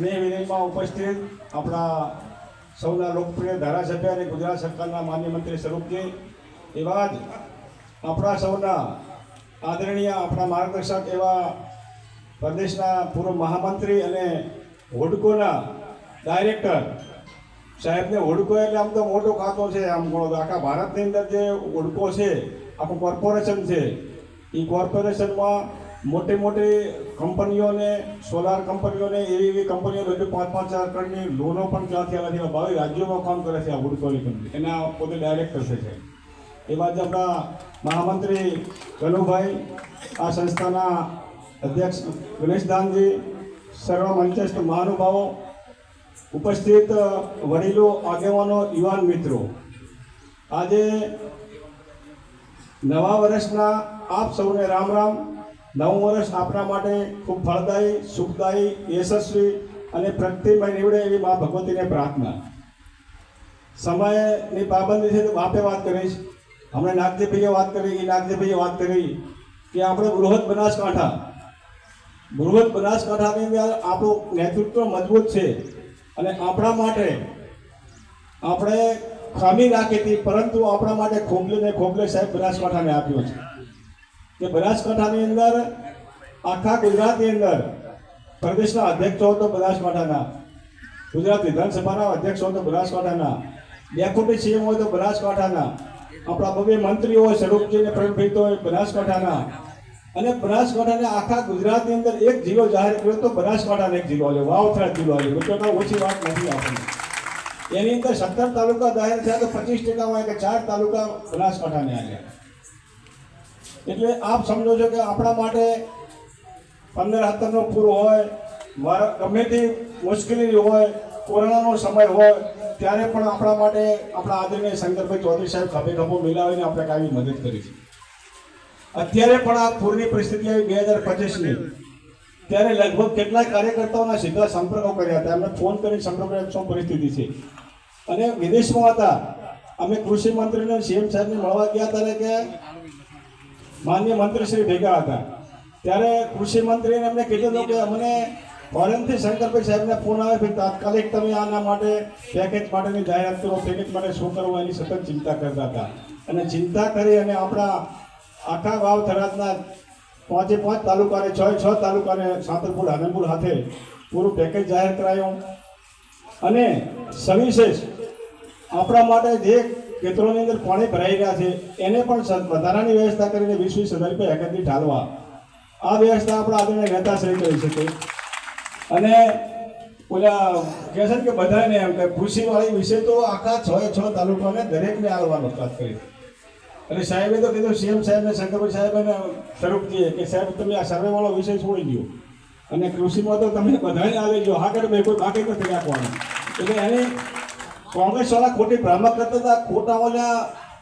સ્નેહ વિનયમાં ઉપસ્થિત આપણા સૌના લોકપ્રિય ધારાસભ્ય અને ગુજરાત સરકારના માન્ય મંત્રી સ્વરૂપજી. એવા જ આપણા સૌના આદરણીય આપણા માર્ગદર્શક એવા પ્રદેશના પૂર્વ મહામંત્રી અને હોડકોના ડાયરેક્ટર સાહેબને હોડકો એટલે આમ તો મોટો ખાતો છે, આમ આખા ભારતની અંદર જે હોડકો છે, આખું કોર્પોરેશન છે, એ કોર્પોરેશનમાં મોટી મોટી કંપનીઓને, સોલાર કંપનીઓને, એવી એવી કંપનીઓ રજૂ પાંચ પાંચ હજાર કરોડની લોનો પણ ત્યાંથી છે બાવીસ રાજ્યોમાં કામ કરે છે આ હુડકોની કંપની એના પોતે ડાયરેક્ટર છે એ બાદ આપણા મહામંત્રી કનુભાઈ આ સંસ્થાના અધ્યક્ષ ગણેશદાનજી સર્વ મંચસ્થ મહાનુભાવો, ઉપસ્થિત વડીલો, આગેવાનો, યુવાન મિત્રો. આજે નવા વર્ષના આપ સૌને રામ રામ. નવું વર્ષ આપણા માટે ખૂબ ફળદાયી, સુખદાયી, યશસ્વી અને પ્રગતિમય નીવડે એવી મા ભગવતીને પ્રાર્થના. સમયની પાબંદી છે તો બાપે વાત કરીશ હમણાં નાગજીભાઈએ વાત કરી એ નાગજીભાઈએ વાત કરી કે આપણે બૃહદ બનાસકાંઠા. બૃહદ બનાસકાંઠાની અંદર આપણું નેતૃત્વ મજબૂત છે અને આપણા માટે આપણે ખામી નાખી હતી, પરંતુ આપણા માટે ખોબલે ને ખોબલે સાહેબ બનાસકાંઠાને આપ્યો છે. કે બનાસકાંઠાની અંદર, આખા ગુજરાતની અંદર પ્રદેશના અધ્યક્ષ હો તો બનાસકાંઠાના. ગુજરાત વિધાનસભાના અધ્યક્ષ હો તો બનાસકાંઠાના. ડેપ્યુટી સીએમ હોય તો બનાસકાંઠાના. આપણા બબે મંત્રીઓ હોય સ્વરૂપજીને પ્રવીણભાઈ તો બનાસકાંઠાના. અને બનાસકાંઠાને આખા ગુજરાતની અંદર એક જિલ્લો જાહેર કર્યો તો બનાસકાંઠાને એક જિલ્લો આવ્યો વાવથરા જિલ્લો આવ્યો તો ઓછી વાત નથી આપણી. એની અંદર સત્તર તાલુકા જાહેર થયા તો પચીસ ટકામાં કે ચાર તાલુકા બનાસકાંઠાને આવ્યા એટલે આપ સમજો છો કે આપણા માટે પંદર સત્તરનો પૂરો હોય, મારા ગમે તે મુશ્કેલી હોય, કોરોનાનો સમય હોય, ત્યારે પણ આપણા માટે આપણા આદરણીય શંકરભાઈ ચૌધરી સાહેબ ખભે ખભો મિલાવીને આપણે કાવી મદદ કરી છે. અત્યારે પણ આ પૂરની પરિસ્થિતિ આવી બે હજાર પચીસની. ત્યારે લગભગ કેટલાય કાર્યકર્તાઓના સીધા સંપર્કો કર્યા હતા. એમને ફોન કરીને સંપર્ક કર્યા શું પરિસ્થિતિ છે. અને વિદેશમાં હતા. અમે કૃષિ મંત્રીને સીએમ સાહેબને મળવા ગયા હતા કે માન્ય મંત્રીશ્રી ભેગા હતા. ત્યારે કૃષિ મંત્રીને એમને કીધું હતું કે અમને ફોરેનથી શંકરભાઈ સાહેબને ફોન આવે કે તાત્કાલિક તમે આના માટે પેકેજ માટેની જાહેરાત કરો, પેકેજ માટે શું કરવું, એની સતત ચિંતા કરતા હતા. અને ચિંતા કરી અને આપણા આખા વાવ થરાદના પાંચે પાંચ તાલુકાને, છ છ તાલુકાને સાંતરપુર આનંદપુર હાથે પૂરું પેકેજ જાહેર કરાયું. અને સવિશેષ આપણા માટે જે ખેતરોની અંદર પાણી ભરાઈ રહ્યા છે. એને પણ વધારાની વ્યવસ્થા કરીને વીસ વીસ હજાર રૂપિયા એકત્રિત ઢાલવા. આ વ્યવસ્થા આપણા આદરણીય સહી કરી શકે. અને ઓલા કહે છે કે બધાને એમ કે કૃષિવાળી વિશે તો આખા છ છ તાલુકાને દરેકને આવવાનો વાત કરી. અને સાહેબે તો કીધું, સીએમ સાહેબને, શંકરભાઈ સાહેબને સ્વરૂપજીએ કે સાહેબ, તમે આ સર્વેવાળો વિષય છોડી દો અને કૃષિમાં તો તમે બધાને આવી જો આગળ મેં કોઈ બાકી નથી રાખવાનું. એટલે એની કોંગ્રેસ વાળા ખોટી ભ્રામક કરતા હતા ખોટા ઓલા